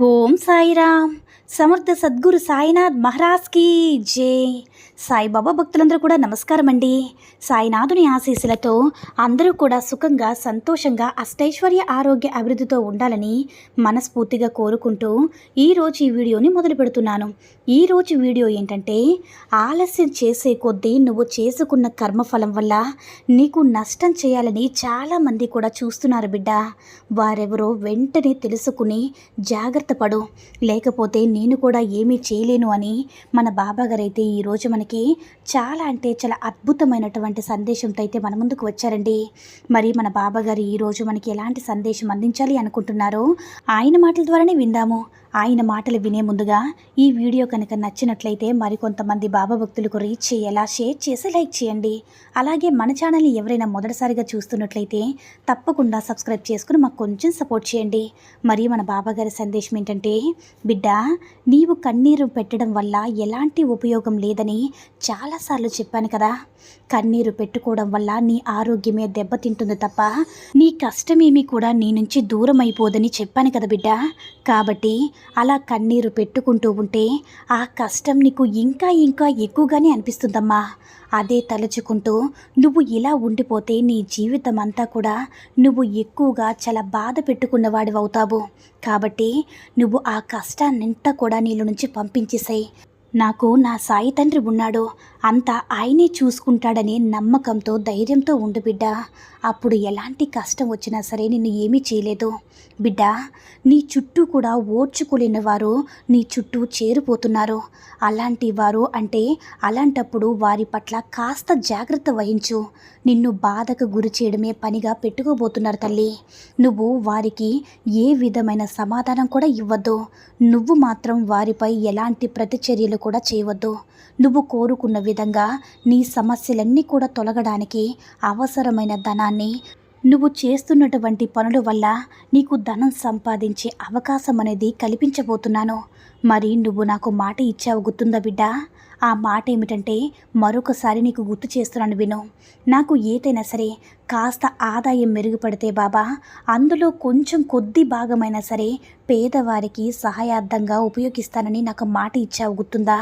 ఓం సాయిరామ్ సమర్థ సద్గురు సాయినాథ్ మహారాజ్కి జే. సాయిబాబా భక్తులందరూ కూడా నమస్కారం అండి సాయినాథుని ఆశీస్సులతో అందరూ కూడా సుఖంగా సంతోషంగా అష్టైశ్వర్య ఆరోగ్య అభివృద్ధితో ఉండాలని మనస్ఫూర్తిగా కోరుకుంటూ ఈరోజు ఈ వీడియోని మొదలు పెడుతున్నాను. ఈరోజు వీడియో ఏంటంటే ఆలస్యం చేసే కొద్దీ నువ్వు చేసుకున్న కర్మఫలం వల్ల నీకు నష్టం చేయాలని చాలామంది కూడా చూస్తున్నారు బిడ్డ. వారెవరో వెంటనే తెలుసుకుని జాగ్రత్త పడు. లేకపోతే నేను కూడా ఏమీ చేయలేను అని మన బాబాగారు అయితే ఈరోజు మనకి చాలా అంటే చాలా అద్భుతమైనటువంటి సందేశంతో అయితే మన ముందుకు వచ్చారండి. మరి మన బాబాగారు ఈరోజు మనకి ఎలాంటి సందేశం అందించాలి అనుకుంటున్నారో ఆయన మాటల ద్వారానే విందాము. ఆయన మాటలు వినే ముందుగా ఈ వీడియో కనుక నచ్చినట్లయితే మరికొంతమంది బాబా భక్తులకు రీచ్ చేయేలా షేర్ చేసి లైక్ చేయండి. అలాగే మన ఛానల్ని ఎవరైనా మొదటిసారిగా చూస్తున్నట్లయితే తప్పకుండా సబ్స్క్రైబ్ చేసుకుని మాకు కొంచెం సపోర్ట్ చేయండి. మరి మన బాబాగారి సందేశం ఏంటంటే బిడ్డ నీవు కన్నీరు పెట్టడం వల్ల ఎలాంటి ఉపయోగం లేదని చాలాసార్లు చెప్పాను కదా. కన్నీరు పెట్టుకోవడం వల్ల నీ ఆరోగ్యమే దెబ్బతింటుంది తప్ప నీ కష్టమేమీ కూడా నీ నుంచి దూరం అయిపోదని చెప్పాను కదా బిడ్డ. కాబట్టి అలా కన్నీరు పెట్టుకుంటూ ఉంటే ఆ కష్టం నీకు ఇంకా ఇంకా ఎక్కువగానే అనిపిస్తుందమ్మా. అదే తలుచుకుంటూ నువ్వు ఇలా ఉండిపోతే నీ జీవితం అంతా కూడా నువ్వు ఎక్కువగా చాలా బాధ పెట్టుకున్నవాడివి అవుతావు కాబట్టి నువ్వు ఆ కష్టాన్నంతా కూడా నీళ్ళ నుంచి పంపించేసాయి. నాకు నా సాయి తండ్రి ఉన్నాడు అంతా ఆయనే చూసుకుంటాడనే నమ్మకంతో ధైర్యంతో ఉండు బిడ్డ. అప్పుడు ఎలాంటి కష్టం వచ్చినా సరే నిన్ను ఏమీ చేయలేదు. బిడ్డ నీ చుట్టూ కూడా ఓర్చుకోలేని వారు నీ చుట్టూ చేరిపోతున్నారు. అలాంటి వారు అంటే అలాంటప్పుడు వారి పట్ల కాస్త జాగ్రత్త వహించు. నిన్ను బాధకు గురి చేయడమే పనిగా పెట్టుకోబోతున్నారు తల్లి. నువ్వు వారికి ఏ విధమైన సమాధానం కూడా ఇవ్వద్దు. నువ్వు మాత్రం వారిపై ఎలాంటి ప్రతిచర్యలు కూడా చేయవద్దు. నువ్వు కోరుకున్న విధంగా నీ సమస్యలన్నీ కూడా తొలగడానికి అవసరమైన ధనాన్ని నువ్వు చేస్తున్నటువంటి పనుల వల్ల నీకు ధనం సంపాదించే అవకాశం అనేది కల్పించబోతున్నాను. మరి నువ్వు నాకు మాట ఇచ్చావు గుర్తుందా బిడ్డ? ఆ మాట ఏమిటంటే మరొకసారి నీకు గుర్తు చేస్తున్నాను విను. నాకు ఏదైనా సరే కాస్త ఆదాయం మెరుగుపడితే బాబా అందులో కొంచెం కొద్ది భాగమైనా సరే పేదవారికి సహాయార్థంగా ఉపయోగిస్తానని నాకు మాట ఇచ్చావు గుర్తుందా?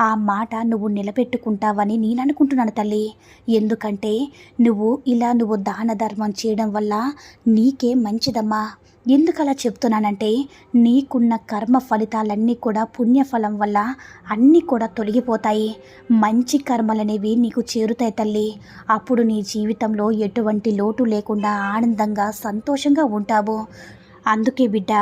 ఆ మాట నువ్వు నిలబెట్టుకుంటావని నేను అనుకుంటున్నాను తల్లి. ఎందుకంటే నువ్వు ఇలా నువ్వు దాన ధర్మం చేయడం వల్ల నీకే మంచిదమ్మా. ఎందుకు అలా చెప్తున్నానంటే నీకున్న కర్మ ఫలితాలన్నీ కూడా పుణ్యఫలం వల్ల అన్నీ కూడా తొలగిపోతాయి. మంచి కర్మలనేవి నీకు చేరుతాయి తల్లి. అప్పుడు నీ జీవితంలో ఎటువంటి లోటు లేకుండా ఆనందంగా సంతోషంగా ఉంటావు. అందుకే బిడ్డ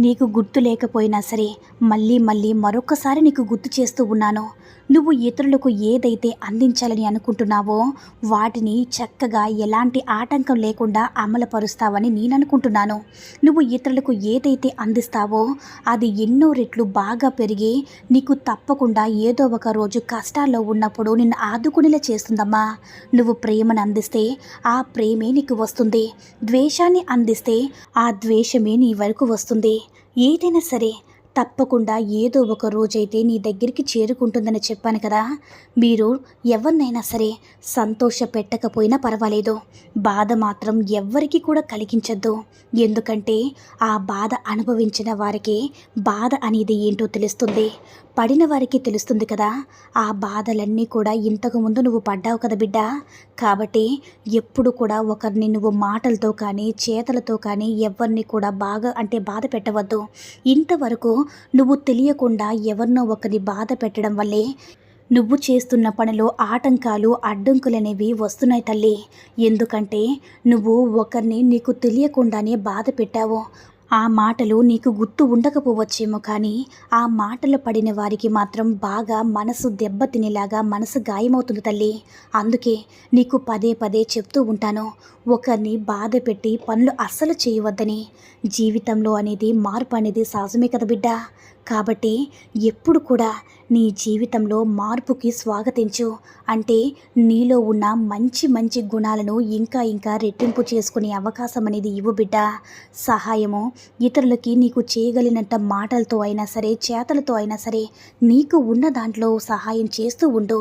నీకు గుర్తు లేకపోయినా సరే మళ్ళీ మళ్ళీ మరొకసారి నీకు గుర్తు చేస్తూ ఉన్నాను. నువ్వు ఇతరులకు ఏదైతే అందించాలని అనుకుంటున్నావో వాటిని చక్కగా ఎలాంటి ఆటంకం లేకుండా అమలుపరుస్తావని నేను అనుకుంటున్నాను. నువ్వు ఇతరులకు ఏదైతే అందిస్తావో అది ఎన్నో రెట్లు బాగా పెరిగి నీకు తప్పకుండా ఏదో ఒక రోజు కష్టాల్లో ఉన్నప్పుడు నిన్ను ఆదుకునేలా చేస్తుందమ్మా. నువ్వు ప్రేమను అందిస్తే ఆ ప్రేమే నీకు వస్తుంది. ద్వేషాన్ని అందిస్తే ఆ ద్వేషమే నీ వరకు వస్తుంది. ఏదైనా సరే తప్పకుండా ఏదో ఒక రోజైతే నీ దగ్గరికి చేరుకుంటుందని చెప్పాను కదా. మీరు ఎవరినైనా సరే సంతోష పెట్టకపోయినా పర్వాలేదు. బాధ మాత్రం ఎవ్వరికి కూడా కలిగించద్దు. ఎందుకంటే ఆ బాధ అనుభవించిన వారికి బాధ అనేది ఏంటో తెలుస్తుంది. పడిన వారికి తెలుస్తుంది కదా ఆ బాధలన్నీ కూడా ఇంతకుముందు నువ్వు పడ్డావు కదా బిడ్డ. కాబట్టి ఎప్పుడు కూడా ఒకరిని నువ్వు మాటలతో కానీ చేతలతో కానీ ఎవరిని కూడా బాగా అంటే బాధ పెట్టవద్దు. ఇంతవరకు నువ్వు తెలియకుండా ఎవరినో ఒకరిని బాధ పెట్టడం వల్లే నువ్వు చేస్తున్న పనిలో ఆటంకాలు అడ్డంకులు అనేవి వస్తున్నాయి తల్లి. ఎందుకంటే నువ్వు ఒకరిని నీకు తెలియకుండానే బాధ పెట్టావు. ఆ మాటలు నీకు గుర్తు ఉండకపోవచ్చేమో కానీ ఆ మాటలు పడిన వారికి మాత్రం బాగా మనసు దెబ్బతినేలాగా మనసు గాయమవుతుంది తల్లి. అందుకే నీకు పదే పదే చెప్తూ ఉంటాను ఒకరిని బాధ పెట్టి పనులు అస్సలు చేయవద్దని. జీవితంలో అనేది మార్పు అనేది సహజమే కదా బిడ్డ. కాబట్టి ఎప్పుడు కూడా నీ జీవితంలో మార్పుకి స్వాగతించు. అంటే నీలో ఉన్న మంచి మంచి గుణాలను ఇంకా ఇంకా రెట్టింపు చేసుకునే అవకాశం అనేది ఇవ్వు బిడ్డ. సహాయము ఇతరులకి నీకు చేయగలిగినంత మాటలతో అయినా సరే చేతలతో అయినా సరే నీకు ఉన్న దాంట్లో సహాయం చేస్తూ ఉండు.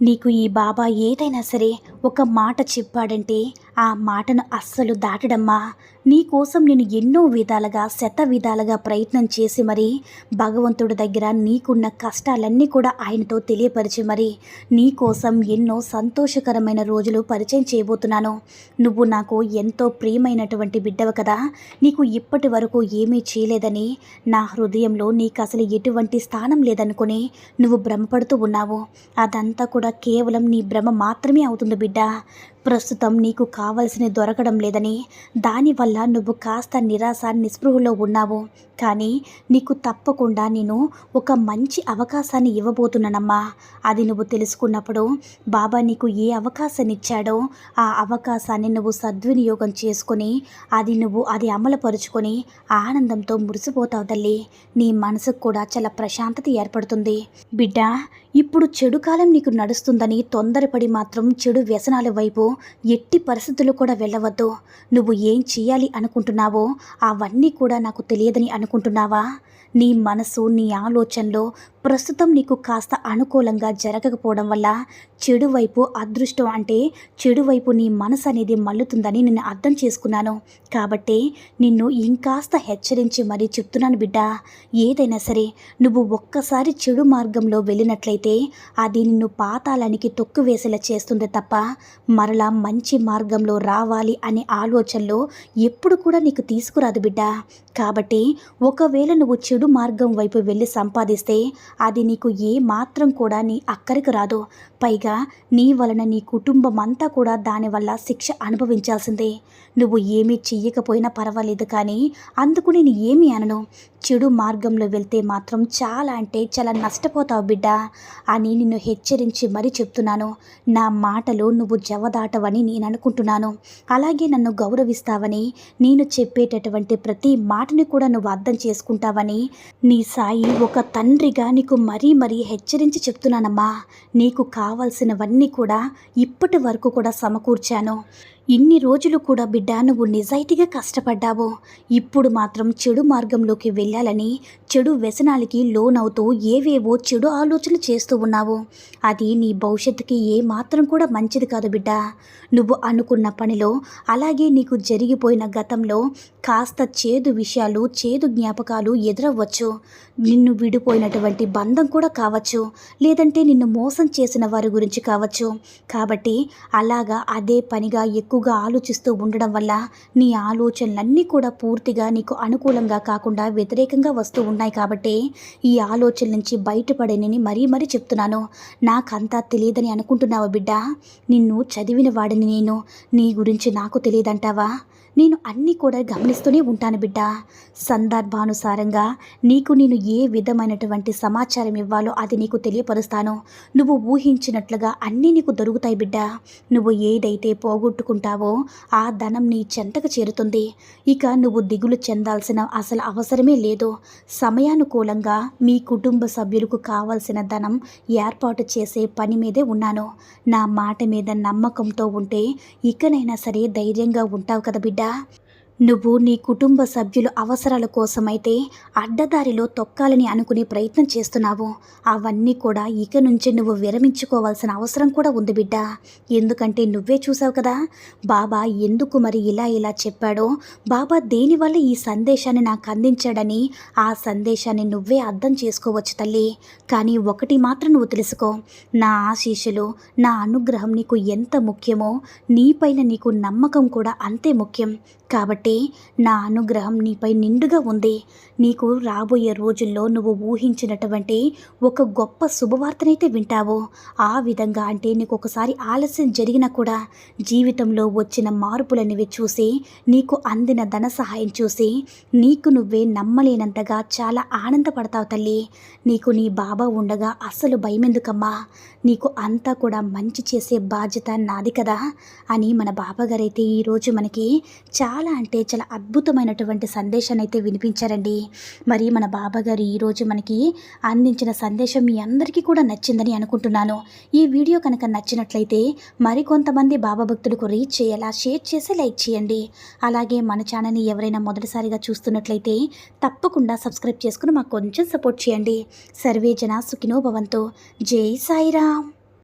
నీకు ఈ బాబా ఏదైనా సరే ఒక మాట చెప్పాడంటే ఆ మాటను అస్సలు దాటడమ్మా. నీ కోసం నేను ఎన్నో విధాలుగా శత విధాలుగా ప్రయత్నం చేసి మరి భగవంతుడి దగ్గర నీకున్న కష్టాలన్నీ కూడా ఆయనతో తెలియపరిచి మరి నీకోసం ఎన్నో సంతోషకరమైన రోజులు పరిచయం చేయబోతున్నాను. నువ్వు నాకు ఎంతో ప్రియమైనటువంటి బిడ్డవు కదా. నీకు ఇప్పటి వరకు ఏమీ చేయలేదని నా హృదయంలో నీకు అసలు ఎటువంటి స్థానం లేదనుకుని నువ్వు భ్రమపడుతూ ఉన్నావు. అదంతా కూడా కేవలం నీ భ్రమ మాత్రమే అవుతుంది బిడ్డ. ప్రస్తుతం నీకు కావలసినవి దొరకడం లేదని. దానివల్ల నువ్వు కాస్త నిరాశ నిస్పృహలో ఉన్నావు. కానీ నీకు తప్పకుండా నేను ఒక మంచి అవకాశాన్ని ఇవ్వబోతున్నానమ్మా. అది నువ్వు తెలుసుకున్నప్పుడు బాబా నీకు ఏ అవకాశాన్ని ఇచ్చాడో ఆ అవకాశాన్ని నువ్వు సద్వినియోగం చేసుకొని అది నువ్వు అది అమలుపరుచుకొని ఆనందంతో మురిసిపోతావు తల్లి. నీ మనసుకు కూడా చాలా ప్రశాంతత ఏర్పడుతుంది. బిడ్డ ఇప్పుడు చెడు కాలం నీకు నడుస్తుందని తొందరపడి మాత్రం చెడు వ్యసనాల వైపు ఎట్టి పరిస్థితి పరిస్థితులు కూడా వెళ్ళవద్దు. నువ్వు ఏం చేయాలి అనుకుంటున్నావో అవన్నీ కూడా నాకు తెలియదని అనుకుంటున్నావా? నీ మనసు నీ ఆలోచనలో ప్రస్తుతం నీకు కాస్త అనుకూలంగా జరగకపోవడం వల్ల చెడు వైపు అదృష్టం అంటే చెడు వైపు నీ మనసు అనేది మల్లుతుందని నేను అర్థం చేసుకున్నాను. కాబట్టి నిన్ను ఇంకాస్త హెచ్చరించి మరీ చెప్తున్నాను బిడ్డ. ఏదైనా సరే నువ్వు ఒక్కసారి చెడు మార్గంలో వెళ్ళినట్లయితే అది నిన్ను పాతాళానికి తొక్కువేసేలా చేస్తుంది తప్ప మరలా మంచి మార్గం జీవితంలో రావాలి అనే ఆలోచనలో ఎప్పుడు కూడా నీకు తీసుకురాదు బిడ్డ. కాబట్టి ఒకవేళ నువ్వు చెడు మార్గం వైపు వెళ్ళి సంపాదిస్తే అది నీకు ఏ మాత్రం కూడా నీ అక్కరికి రాదు. పైగా నీ వలన నీ కుటుంబం అంతా కూడా దానివల్ల శిక్ష అనుభవించాల్సిందే. నువ్వు ఏమీ చెయ్యకపోయినా పర్వాలేదు కానీ అందుకు నేను ఏమీ అనను. చెడు మార్గంలో వెళ్తే మాత్రం చాలా అంటే చాలా నష్టపోతావు బిడ్డ అని నిన్ను హెచ్చరించి మరీ చెప్తున్నాను. నా మాటలు నువ్వు జవదాటవని నేను అనుకుంటున్నాను అలాగే నన్ను గౌరవిస్తావని నేను చెప్పేటటువంటి ప్రతి మాటని కూడా నువ్వు అర్థం చేసుకుంటావని నీ సాయి ఒక తండ్రిగా నీకు మరీ మరీ హెచ్చరించి చెప్తున్నానమ్మా. నీకు కావాల్సినవన్నీ కూడా ఇప్పటి వరకు కూడా సమకూర్చాను. ఇన్ని రోజులు కూడా బిడ్డ నువ్వు నిజాయితీగా కష్టపడ్డావు. ఇప్పుడు మాత్రం చెడు మార్గంలోకి వెళ్ళాలని చెడు వ్యసనాలకి లోనవుతూ ఏవేవో చెడు ఆలోచనలు చేస్తూ ఉన్నావు. అది నీ భవిష్యత్తుకి ఏ మాత్రం కూడా మంచిది కాదు బిడ్డ. నువ్వు అనుకున్న పనిలో అలాగే నీకు జరిగిపోయిన గతంలో కాస్త చేదు విషయాలు చేదు జ్ఞాపకాలు ఎదురవ్వచ్చు. నిన్ను విడిపోయినటువంటి బంధం కూడా కావచ్చు. లేదంటే నిన్ను మోసం చేసిన వారి గురించి కావచ్చు. కాబట్టి అలాగా అదే పనిగా ఎక్కువగా ఆలోచిస్తూ ఉండడం వల్ల నీ ఆలోచనలన్నీ కూడా పూర్తిగా నీకు అనుకూలంగా కాకుండా వ్యతిరేకంగా వస్తూ ఉన్నాయి. కాబట్టి ఈ ఆలోచన నుంచి బయటపడేనని మరీ మరీ చెప్తున్నాను. నాకంతా తెలియదని అనుకుంటున్నావా బిడ్డ? నిన్ను చదివిన వాడిని నేను. నీ గురించి నాకు తెలియదంటావా? నేను అన్నీ కూడా గమని గమనిస్తూనే ఉంటాను బిడ్డ. సందర్భానుసారంగా నీకు నేను ఏ విధమైనటువంటి సమాచారం ఇవ్వాలో అది నీకు తెలియపరుస్తాను. నువ్వు ఊహించినట్లుగా అన్నీ నీకు దొరుకుతాయి బిడ్డ. నువ్వు ఏదైతే పోగొట్టుకుంటావో ఆ ధనం నీ చెంతకు చేరుతుంది. ఇక నువ్వు దిగులు చెందాల్సిన అసలు అవసరమే లేదు. సమయానుకూలంగా మీ కుటుంబ సభ్యులకు కావాల్సిన ధనం ఏర్పాటు చేసే పని మీదే ఉన్నాను. నా మాట మీద నమ్మకంతో ఉంటే ఇకనైనా సరే ధైర్యంగా ఉంటావు కదా బిడ్డ. నువ్వు నీ కుటుంబ సభ్యుల అవసరాల కోసమైతే అడ్డదారిలో తొక్కాలని అనుకునే ప్రయత్నం చేస్తున్నావు. అవన్నీ కూడా ఇక నుంచి నువ్వు విరమించుకోవాల్సిన అవసరం కూడా ఉంది బిడ్డ. ఎందుకంటే నువ్వే చూసావు కదా బాబా ఎందుకు మరి ఇలా ఇలా చెప్పాడో బాబా దేనివల్ల ఈ సందేశాన్ని నాకు అందించాడని ఆ సందేశాన్ని నువ్వే అర్థం చేసుకోవచ్చు తల్లి. కానీ ఒకటి మాత్రం నువ్వు తెలుసుకో నా ఆశీస్సులు నా అనుగ్రహం నీకు ఎంత ముఖ్యమో నీపైన నీకు నమ్మకం కూడా అంతే ముఖ్యం. కాబట్టి నా అనుగ్రహం నీపై నిండుగా ఉంది. నీకు రాబోయే రోజుల్లో నువ్వు ఊహించినటువంటి ఒక గొప్ప శుభవార్తనైతే వింటావు. ఆ విధంగా అంటే నీకు ఒకసారి ఆలస్యం జరిగినా కూడా జీవితంలో వచ్చిన మార్పులనేవి చూసి నీకు అందిన ధన సహాయం చూసి నీకు నువ్వే నమ్మలేనంతగా చాలా ఆనందపడతావు తల్లి. నీకు నీ బాబా ఉండగా అస్సలు భయమెందుకమ్మా? నీకు అంతా కూడా మంచి చేసే బాధ్యత నాది కదా అని మన బాబాగారైతే ఈరోజు మనకి చాలా అంటే చాలా అద్భుతమైనటువంటి సందేశాన్ని అయితే వినిపించారండి. మరి మన బాబాగారు ఈరోజు మనకి అందించిన సందేశం మీ అందరికీ కూడా నచ్చిందని అనుకుంటున్నాను. ఈ వీడియో కనుక నచ్చినట్లయితే మరికొంతమంది బాబా భక్తులకు రీచ్ చేయాలా షేర్ చేసి లైక్ చేయండి. అలాగే మన ఛానల్ని ఎవరైనా మొదటిసారిగా చూస్తున్నట్లయితే తప్పకుండా సబ్స్క్రైబ్ చేసుకుని మాకు కొంచెం సపోర్ట్ చేయండి. సర్వే జన సుఖినో భవంతు. జై సాయిరామ్.